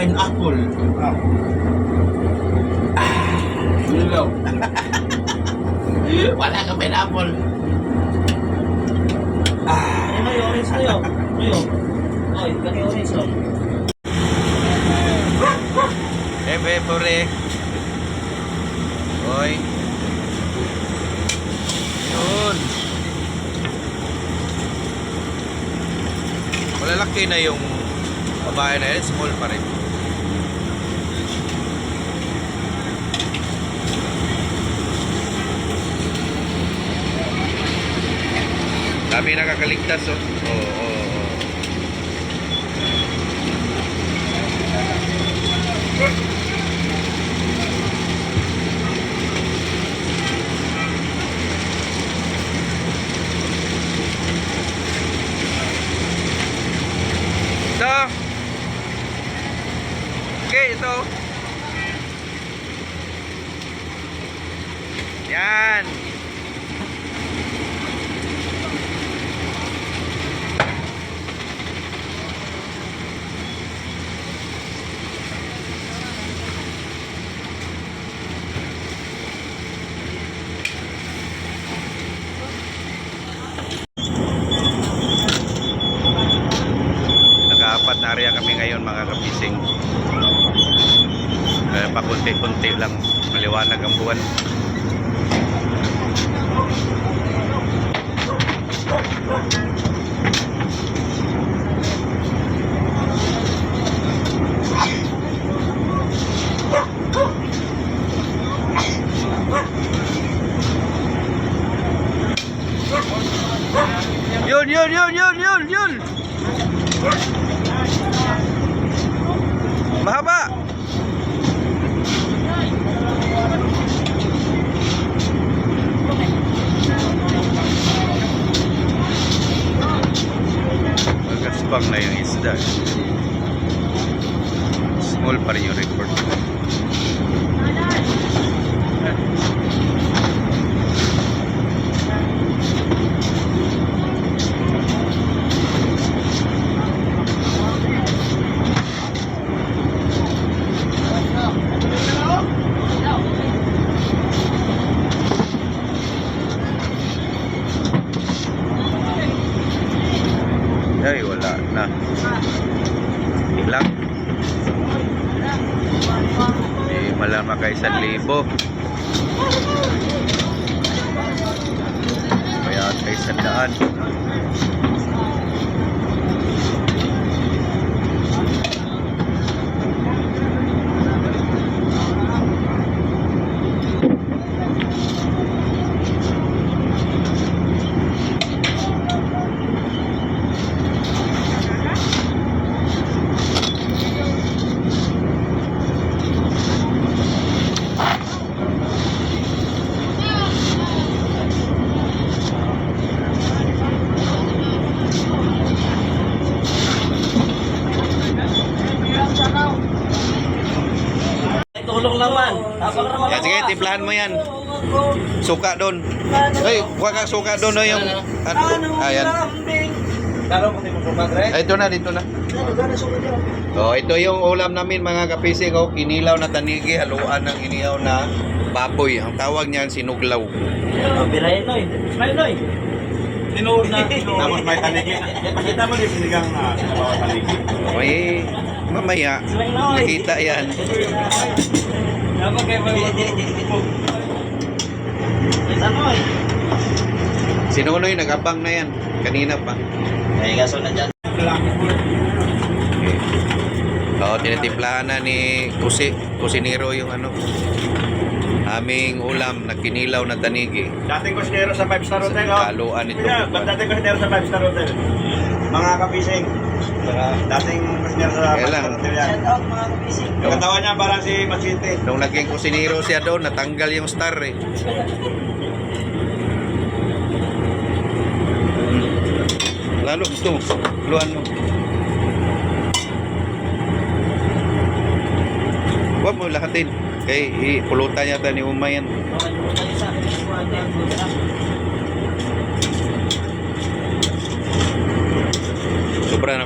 pineapple. Ah. Ilaw. Wala ka pineapple. Ano may orange kayo? Kayo? Ay, kami orange oh. Ebe, pure. Oy. Yun. Malalaki na yung babae na yun. Small pa rin. Dami nakakaligtas oh. Oo, oo, oo. Ito. Okay, ito. Yan. Nag-aapat na area kami ngayon mga kapising. Kunti-kunti lang maliwanag ang buwan. Yun, yun, yun, yun, yun, yun. Mahaba. Magaspang na yung isda. Small pa rin yung report. Na. Ilang. Di malama kay isang libo. Kaya kay isang daan. Ay, tulong naman. Tapos naman Yan, sige, timplahan mo yan. Suka doon. Ay, huwag ka suka doon. No, yung, ano, ayan. Ay, ito na, dito na. Oh, ito yung ulam namin mga kapisig. Oh, kinilaw na tanigi, haluan ng inihaw na baboy. Ang tawag niyan sinuglaw. Birahin noy. Smile noy. Tinuod na. Tapos may tanigi. Pakita mo yung sinigang na tanigi. May mamaya nakita yan. Dapat kayo may noy. Sinunoy, nagabang na yan. Kanina pa. Ay, gaso na dyan. Oo, tinitimplahan na ni Kusi, Kusinero yung ano. Aming ulam na kinilaw na tanigi. Dating kusinero sa 5 star hotel, oh. Kaluan ito. Yeah, dating kusinero sa 5 star hotel? Mga kapising. Dating kusinero sa 5 Kaya lang. Shout out mga kapising. Yung katawan niya parang si Machete. Nung naging kusinero siya doon, natanggal yung star eh. Lalo ito, luan mo. Huwag mo lahatin. Kay eh, pulutan yata ni Umay yan. Okay, pumunta niyo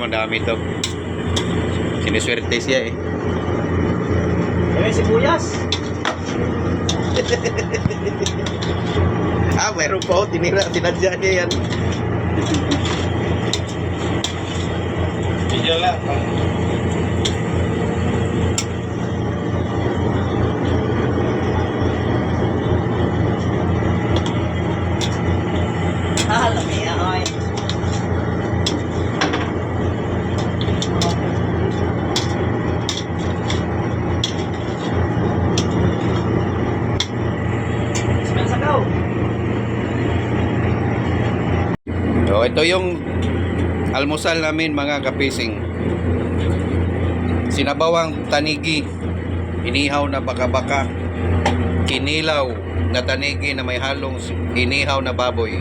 Sobra naman dami ito. Siniswerte siya eh. Eh, sibuyas. Ah, mayroon pa oh, tinira, tinadya niya yan. Video lang. So, ito yung almusal namin mga kapising. Sinabawang tanigi, inihaw na baka-baka, kinilaw na tanigi na may halong inihaw na baboy.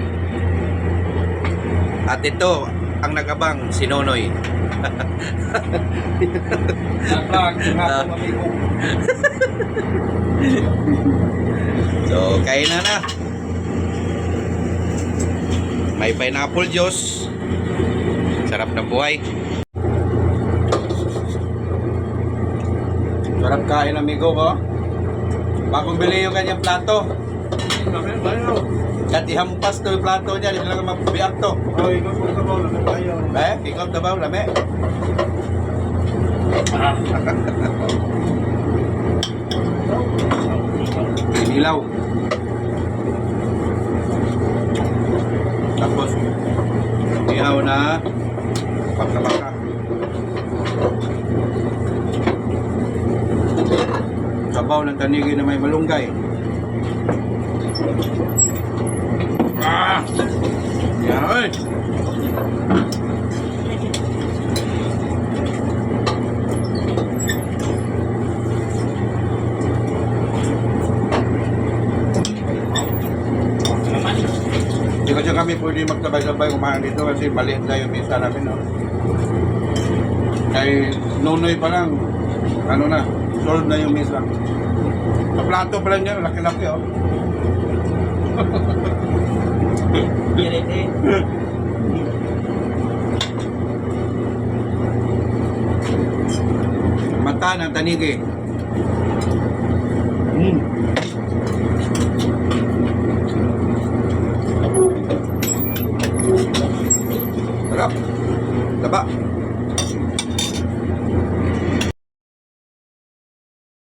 At ito, ang nagabang, sinonoy. So, kain na na. May pineapple juice. Sarap ng buhay. Sarap kain, amigo ko. Bagong bili yung kanyang plato. Kat ihampas to yung plato niya, hindi lang mabiyak to. Oh, ikaw po sa bola. Tayo. Eh, ikot na ba? Lame. Inilaw. Tapos, ihaw na pagkabaka. Sabaw ng tanigi na may malunggay. Ah! Yan! Hindi kami pwede magtabay-sabay kumain dito kasi maliit na yung misa namin, no? Kay nunoy pa lang, ano na, sold na yung misa. Sa plato pa lang yan, laki-laki, oh. Eh. Mata ng tanigi.